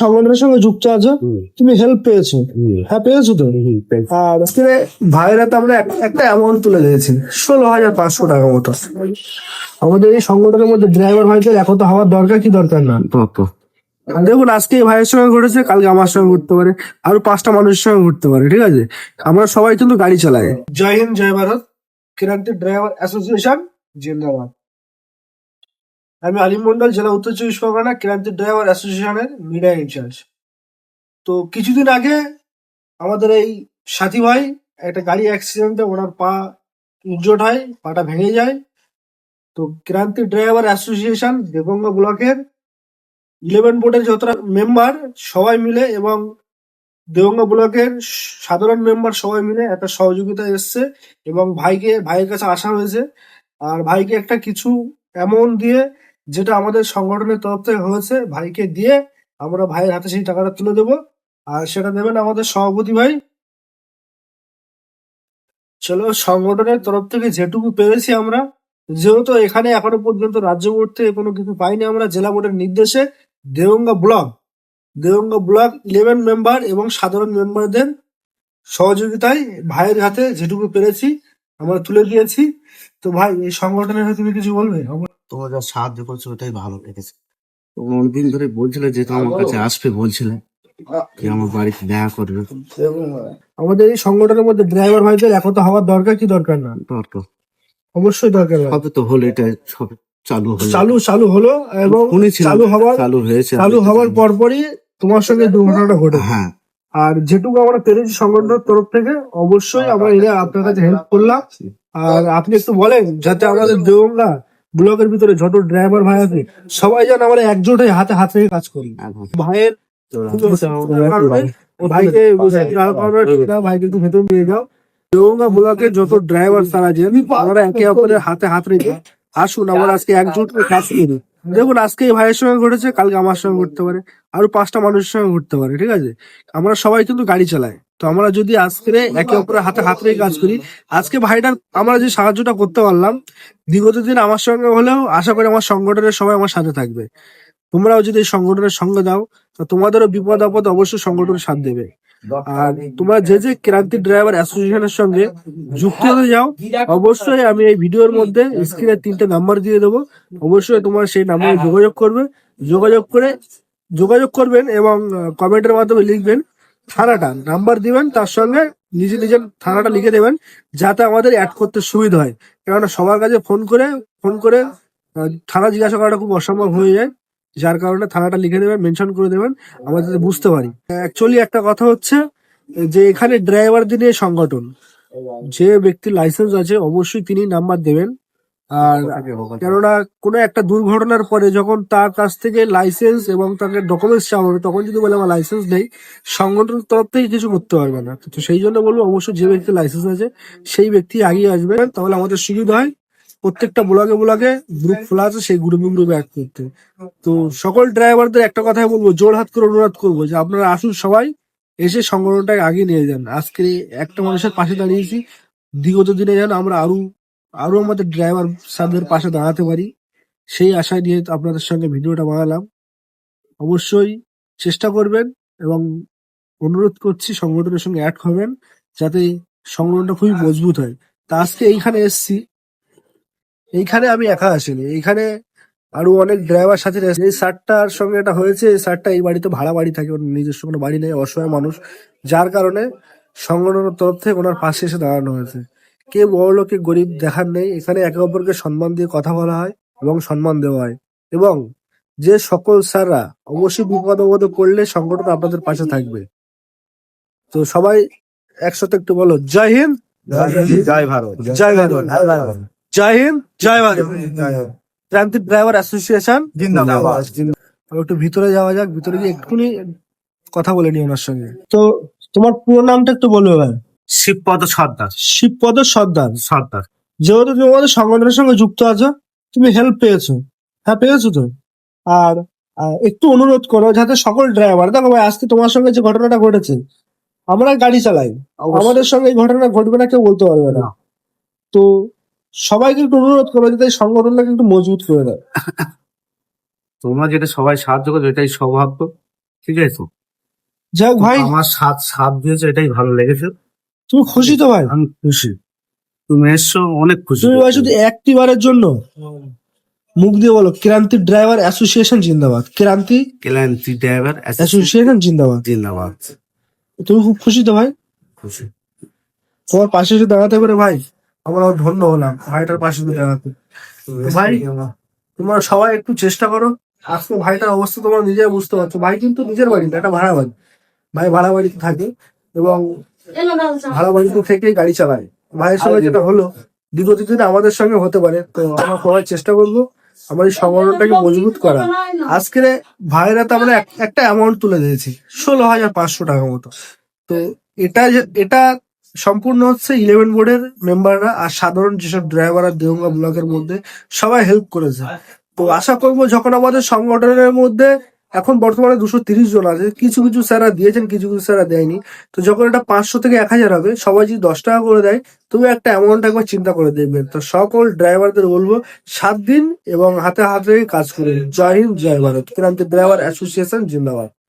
সংগঠনের সঙ্গে যুক্ত আছো তুমি হেল্প পেয়েছ। হ্যাঁ পেয়েছ তো? আর আজকে ভাইরা তো আমরা একটা অ্যামাউন্ট তুলে দিয়েছি ষোলো হাজার পাঁচশো টাকা মতো। আমাদের এই সংগঠনের মধ্যে ড্রাইভার ভাইদের এখন তো হওয়ার দরকার কি দরকার না? দেখুন আজকে এই ভাইয়ের সঙ্গে ঘটেছে কালকে আমার সঙ্গে ঘুরতে পারে আরও পাঁচটা মানুষের সঙ্গে ঘুরতে পারে ঠিক আছে? আমরা সবাই কিন্তু গাড়ি চালাই। জয় হিন্দ জয় ভারত। ক্রান্তি ড্রাইভার অ্যাসোসিয়েশন জিন্দাবাদ। আমি আলিম মন্ডল, জেলা উত্তর চব্বিশ পরগনা ক্রান্তি ড্রাইভার অ্যাসোসিয়েশনের মিডিয়া ইনচার্জ। তো কিছুদিন আগে আমাদের এই সাথী ভাই একটা গাড়ি অ্যাক্সিডেন্টে ওনার পা ইনজোর্ড হয়, পাটা ভেঙে যায়। তো ক্রান্তি ড্রাইভার অ্যাসোসিয়েশন, দেবঙ্গা ব্লকের ইলেভেন বোর্ডের যতটা মেম্বার, সবাই মিলে এবং দেবঙ্গা ব্লকের সাধারণ মেম্বার সবাই মিলে একটা সহযোগিতা এসছে এবং ভাইকে, ভাইয়ের কাছে আসা হয়েছে। আর ভাইকে একটা কিছু অ্যামাউন্ট দিয়ে যেটা আমাদের সংগঠনের তরফ থেকে হয়েছে, ভাইকে দিয়ে আমরা ভাইয়ের হাতে সেই টাকাটা তুলে দেবো। আর সেটা দেবেন আমাদের সভাপতি ভাই। চলো, সংগঠনের তরফ থেকে যেটুকু পেরেছি আমরা, যেহেতু এখানে এখনও পর্যন্ত রাজ্য বোর্ড থেকে কোনো কিছু পাইনি আমরা, জেলা বোর্ডের নির্দেশে Deganga block Deganga block eleven member এবং সাধারণ মেম্বারদের সহযোগিতায় ভাইয়ের হাতে যেটুকু পেরেছি। আমরা তুলে দিয়েছি। তো ভাই এই সংগঠনের হয়ে তুমি কিছু বলবে? আমার- তোমরা যা সাহায্য করছ ওটাই ভালো লেগেছে অনেকদিন ধরে বলছিলে যে তো আমার কাছে আসবে বলছিলে। যে আমার বাড়িতে দেখা করবে? আমাদের এই সংগঠনের মধ্যে ড্রাইভার ভাইদের এখন তো হওয়ার দরকার কি দরকার না? দরকার। অবশ্যই দরকার হবে তো হলো এটা সবে চালু হলো। চালু চালু হলো এবং চালু হওয়ার চালু হয়েছে। চালু হওয়ার পরপরই তোমার সঙ্গে দুর্ঘটনাটা ঘটেছে হ্যাঁ। আর যেটুকু আমরা পেরেছি সংগঠনের তরফ থেকে অবশ্যই আমরা এরা আপনার কাছে হেল্প করলাম। আর আপনি একটু বলেন যাতে আমাদের দেওয়া ব্লকের ভিতরে যত ড্রাইভার ভাই আছে সবাই যেন আমরা একজোট হয়ে হাতে হাত রেখে কাজ করি। ভাইয়ের ভাইকে ভাইকে একটু ভেতর নিয়ে যাও। দেওয়া ব্লকের যত ড্রাইভার তারা আছেন আমরা একে অপরের হাতে হাত রেখে আসুন আমরা আজকে একজোট কাজ করি। দেখুন, আজকে এই ভাইয়ের সঙ্গে ঘটেছে, কালকে আমার সঙ্গে ঘটতে পারে, আরও পাঁচটা মানুষের সঙ্গে ঘটতে পারে, ঠিক আছে? আমরা সবাই কিন্তু গাড়ি চালাই। তো আমরা যদি আজকে একে অপরের হাতে হাত রেখে কাজ করি, আজকে ভাইটার আমরা যে সাহায্যটা করতে পারলাম বিগত দিন আমার সঙ্গে হলেও আশা করি আমার সংগঠনের সবাই আমার সাথে থাকবে। তোমরাও যদি এই সংগঠনের সঙ্গে দাও তো তোমাদেরও বিপদ আপদ অবশ্যই সংগঠনের সাথ দেবে। আর তোমরা যে যে ক্রান্তি ড্রাইভার অ্যাসোসিয়েশনের সঙ্গে যুক্ত হতে যাও অবশ্যই আমি এই ভিডিওর মধ্যে স্ক্রিনে তিনটে নাম্বার দিয়ে দেবো। অবশ্যই তোমার সেই নাম্বারে যোগাযোগ করবে। যোগাযোগ করে যোগাযোগ করবেন এবং কমেন্টের মাধ্যমে লিখবেন থানাটা। নাম্বার দিবেন তার সঙ্গে নিজে নিজের থানাটা লিখে দেবেন যাতে আমাদের অ্যাড করতে সুবিধা হয়। কেননা সবার কাছে ফোন করে ফোন করে থানা জিজ্ঞাসা করাটা খুব অসম্ভব হয়ে যায়। যার কারণে থানাটা লিখে দেবেন মেনশন করে দেবেন, আমরা যাতে বুঝতে পারি। অ্যাকচুয়ালি একটা কথা হচ্ছে, যে এখানে ড্রাইভারদের নিয়ে সংগঠন, যে ব্যক্তির লাইসেন্স আছে, অবশ্যই তিনি নাম্বার দেবেন। আর কেননা কোনো একটা দুর্ঘটনার পরে যখন তার কাছ থেকে লাইসেন্স এবং তাকে ডকুমেন্টস চাওয়া হবে, তখন যদি বলে, আমার লাইসেন্স নেই, সংগঠনের তরফ থেকে কিছু করতে পারবে না। তো সেই জন্য বলব, অবশ্যই যে ব্যক্তির লাইসেন্স আছে, সেই ব্যক্তি আগিয়ে আসবে, তাহলে আমাদের সুবিধা হয়। প্রত্যেকটা ব্লগে ব্লগে গ্রুপ খোলা আছে, সেই গ্রুপে গ্রুপে অ্যাড করতে। তো সকল ড্রাইভারদের একটা কথাই বলব, জোর হাত করে অনুরোধ করব যে আপনারা আসুন সবাই, এসে সংগঠনটাকে আগিয়ে নিয়ে যান। আজকে একটা মানুষের পাশে দাঁড়িয়েছি, বিগত দিনে যেন আমরা আরও আরও আমাদের ড্রাইভার সাহেবদের পাশে দাঁড়াতে পারি, সেই আশায় নিয়ে আপনাদের সঙ্গে ভিডিওটা বানালাম। অবশ্যই চেষ্টা করবেন এবং অনুরোধ করছি সংগঠনের সঙ্গে অ্যাড হবেন যাতে সংগঠনটা খুবই মজবুত হয়। তা আজকে এইখানে এসছি। এইখানে আমি একা আসিনি। এইখানে আরও অনেক ড্রাইভার সাথে। এই স্যারটার সঙ্গে এটা হয়েছে এই স্যারটা এই বাড়িতে ভাড়া বাড়ি থাকে ওর নিজস্ব কোনো বাড়ি নেই অসহায় মানুষ। যার কারণে সংগঠনের তরফ থেকে ওনার পাশে এসে দাঁড়ানো হয়েছে। কে বড় লোক কে গরিব দেখার নেই এখানে একে অপরকে সম্মান দিয়ে কথা বলা হয় এবং সম্মান দেওয়া হয়। এবং যে সকল স্যাররা অবশ্যই বিপদ আপদে পড়লে সংগঠন আপনাদের পাশে থাকবে। তো সবাই একসাথে একটু বলো জয় হিন্দ। জয় ভারত। জয় ভারত। জয় হিন্দ জয় ভারত ক্রান্তি ড্রাইভার অ্যাসোসিয়েশন জিন্দাবাদ। আর একটু ভিতরে যাওয়া যাক ভিতরে গিয়ে একটুখানি কথা বলে নি ওনার সঙ্গে। তো তোমার পুরো নামটা একটু বলবে ভাই শিবপদ সর্দার। শিবপদ সর্দার? সর্দার। যেহেতু তুমি আমাদের সংগঠনের সঙ্গে যুক্ত আছো তুমি হেল্প পেয়েছ। হ্যাঁ পেয়েছ তো? আর একটু অনুরোধ করো যাতে সকল ড্রাইভার দেখো ভাই আজকে তোমার সঙ্গে যে ঘটনাটা ঘটেছে আমরা গাড়ি চালাই। আমাদের সঙ্গে এই ঘটনা ঘটবে না কেউ বলতে পারবে না। তো সবাইকে একটু অনুরোধ করো যাতে সংগঠনটাকে একটু মজবুত করে দেয় তোমরা যেটা সবাই সাহায্য করো এটাই সৌভাগ্য ঠিক আছে? তো যাই হোক ভাই। আমার সাথ সাথ দিয়েছে এটাই ভালো লেগেছে। তুমি খুশি তো ভাই? আমি খুশি। তুমি এসছো অনেক খুশি। তুমি ভাই শুধু একটি বারের জন্য মুখ দিয়ে বলো ক্রান্তি ড্রাইভার অ্যাসোসিয়েশন জিন্দাবাদ। ক্রান্তি ক্লান্তি ড্রাইভার অ্যাসোসিয়েশন জিন্দাবাদ। জিন্দাবাদ। তুমি খুব খুশি তো ভাই? খুশি। তোমার পাশে এসে দাঁড়াতে পারে ভাই। আমরা ধন্য হলাম। ভাইটার পাশে দাঁড়াতে। ভাই তোমরা সবাই একটু চেষ্টা করো। আজকে ভাইটার অবস্থা তোমরা নিজেই বুঝতে পারছ। ভাই কিন্তু নিজের বাড়ি না একটা ভাড়া বাড়ি। ভাই ভাড়া বাড়িতে থাকে এবং ভাড়া বাড়িতে থেকেই গাড়ি চালায়। ভাইয়ের সঙ্গে যেটা হলো বিগত দিনে আমাদের সঙ্গে হতে পারে। তো আমরা সবাই চেষ্টা করব আমার এই সংগঠনটাকে মজবুত করা আজকে ভাইরা তো আমরা একটা অ্যামাউন্ট তুলে দিয়েছি ষোলো হাজার পাঁচশো টাকা মতো। তো এটা যে- এটা সম্পূর্ণ হচ্ছে ইলেভেন বোর্ডের মেম্বাররা আর সাধারণ যেসব ড্রাইভার আর দেহঙ্গা ব্লকের মধ্যে সবাই হেল্প করেছে। তো আশা করব যখন আমাদের সংগঠনের মধ্যে এখন বর্তমানে দুশো তিরিশ জন আছে, কিছু কিছু স্যাররা দিয়েছেন, কিছু কিছু স্যাররা দেয়নি। তো যখন এটা পাঁচশো থেকে এক হাজার হবে, সবাই যদি দশ টাকা করে দেয় তুমি একটা অ্যামাউন্ট একবার চিন্তা করে দেখবেন। তো সকল ড্রাইভারদের বলব, সাত দিন এবং হাতে হাতে কাজ করুন। জয় হিন্দ, জয় ভারত। ক্রান্তি ড্রাইভার অ্যাসোসিয়েশন জিন্দাবাদ।